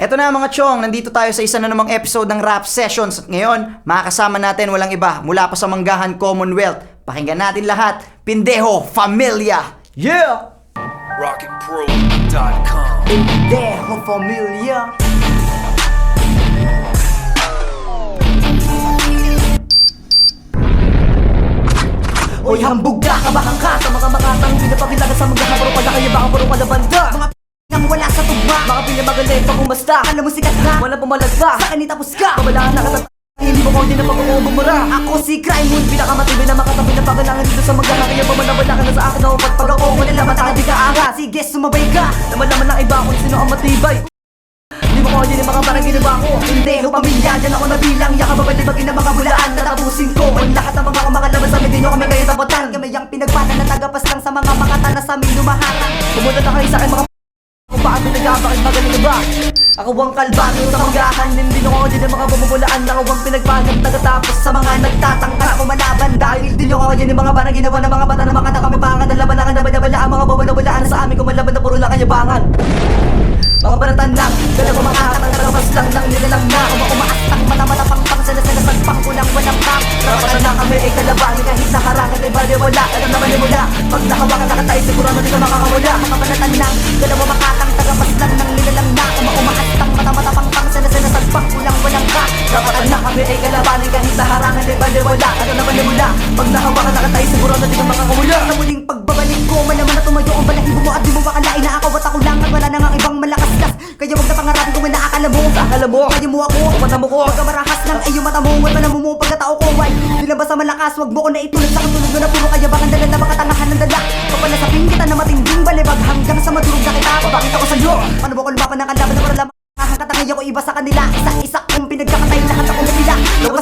Eto na mga chong, nandito tayo sa isa na namang episode ng Rap Sessions. At ngayon, makakasama natin walang iba mula pa sa Manggahan Commonwealth. Pakinggan natin lahat. Pindeho Familia! Yeah! rocketpro.com. Pindeho Familia! Hoy hambog ka, kabahan ka Sa mga makatang pinapakilaga na, wala pumalagpa Sa kanita tapos ka, kabalaan na katat hindi mo konti na pag-uubumura Ako si Crime Moon Pinakamatibay na makatabi na pagkalangan dito sa mga Kaya pamanabala ka na sa akin ako Pag pag ako wala laban taka di ka anga Sige sumabay ka. Naman-laman ng iba kung sino ang matibay. Di mo ko yung mga parang ginawa ko. Hindi ko pamilya, dyan ako nabilang. Yaka babalibagin ng mga bulaan Tatapusin ko? Ang lahat ng mga kumakalamang sa amin Di nyo kami kayo tapatan Kami ang pinagpana na tagapas lang sa mga makata na sa amin lumaharang Pumunta na kayo sa akin mga paano nagkabakit magaling na ba? Ako ang kalbaryo sa magahan Hindi nyo ako din ang mga bumubulaan. Ako ang pinagpanang tagatapos sa mga nagtatangka. Kumalaban dahil di nyo ako din ang mga parang ginawa ng mga bata na mga nakamipangan Na laban na nabala ang mga babalaan sa amin. Kumalaban na puro lang kayabangan mga banatan lang, dala ko mga hatang Karabas lang. Lang, nilalang na. Uma umaastang mata-mata pang pang Sana sana sagpang kulang walang pang Karapatan na kami ay kalaban Kahit nakarangan ay bali wala Alam naman yung mula Pag nahawakan na katay siguro na di ka makakawala. Mga banatan lang, dala kami ay kalaban Kahit nakarangan ay bali wala? Alam naman yung mula Pag nahawakan na katay siguro na di ka makakawala. Sa muling pagbabalik ko Malaman na tumayo ang balahibo mo. At di mo makalain na ako at ako lang At wala na nga ibang malakas gas Kaya wag na pangarapin kung inaakala mo. Akala mo. Kaya mo ako. Mata mo ko. Pagka marahas ng iyong mata mo At panamo mo pagkatao ko. Why? Di na ba sa malakas? Wag mo ko na itulad sa katulad mo na puro kaya Baka dala na makatangahan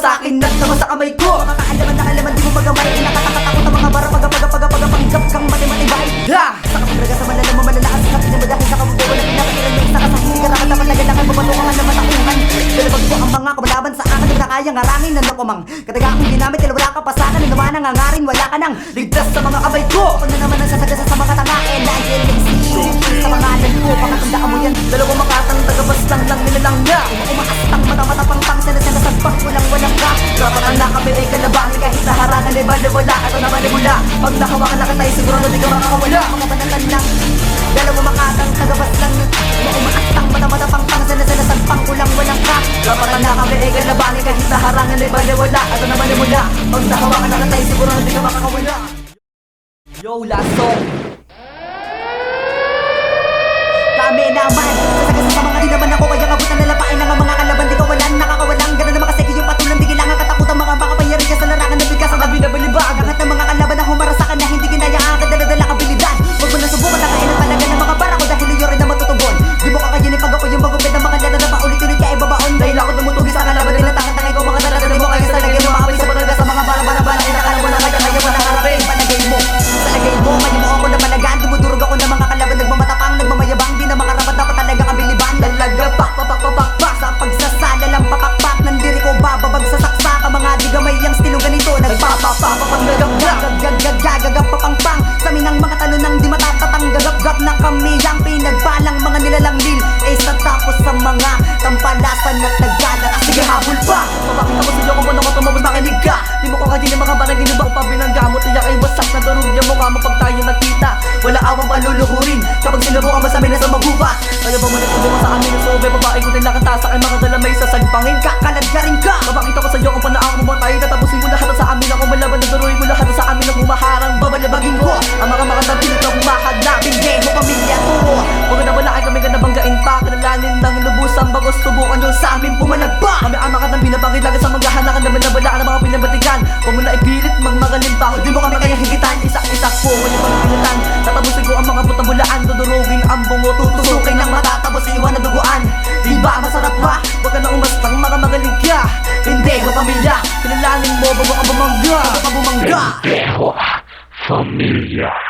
sa akin at lawa sa kamay ko. Mga kaalaman na kalaman di mo magamay Nakakatakot ang mga bara Paga paga paga paga panggap kang mati-matibay Ha! Sa kapag sa malala mo malalakas Sa pinamadahin sa kabubuan na pinakakilan mo Isa ka sa hindi ka dapat dapat nagalangan Pumatungan na matakuhan. Dalabag ko ang mga kumalaban sa akin Na kayang harangin na nakumang Kataga akong ginamit Kaya wala ka pa sa akin Naman ang hangarin Wala ka nang ligtas sa mga kamay ko. Pag na naman ang sasagasa sa mga tangain Na sa mga alam ko Pakatanda mo yan. Dalawang makatang tagabas lang lang nilalang niya. Umaastang mata-mata pang pang Sana sana sagpak walang walang ka Rapatan na kami ay kalabahan Kahit naharangan ay bala wala. Ito naman ay mula Pag nakawakan na katay Siguro na di ka makakawala Mga banatan lang. Dalawang makatang tagabas lang? Umaastang mata-mata pang pang Sana sana sagpak walang walang ka Rapatan na kami ay kalabahan Kahit naharangan ay bala wala. Ito naman ay mula Pag nakawakan na katay Siguro na di ka makakawala. Yo, last Di mo ko kagin yung mga barang ginubak pa binanggamot. Iyak ay wasak na darog niya mukha mo pag tayo nagkita Wala awang paluluhurin Kapag sinubukan mo sa amin na sa maguba Kaya ba mo nagsubukan sa amin? Ng sobe Babae ko din nakatasa ay mga dala may sasagpangin Kakalad ka rin ka. Papakita ko sa iyo kung paano ako mo tayo Tatapusin mo lahat sa amin. Ako malaban Nagdaruin mo lahat sa amin. Ang humaharang Babalabagin ko Ang mga makandang pilit na humahad na. Pindeho pamilya ko. Huwag na wala ay kami ka pa. Kinalanin ng lubusan Bagos subukan yung sa amin pumalag pa. Kami ang makandang binabangin Lagi sa mga Huwag mo na ipilit magmagaling pa Di mo kami kaya higitan. Isa-isa po kanyang pagpilitan Tatapusin ko ang mga putang bulaan Dudurugin ang bungo Tutusukin ng matatapos iwan na duguan. Di ba masarap ba? Huwag ka na umastang mga magaling ka Hindi ko pamilya. Kilalanin mo bago ka bumangga. Bago ka bumangga. Familia.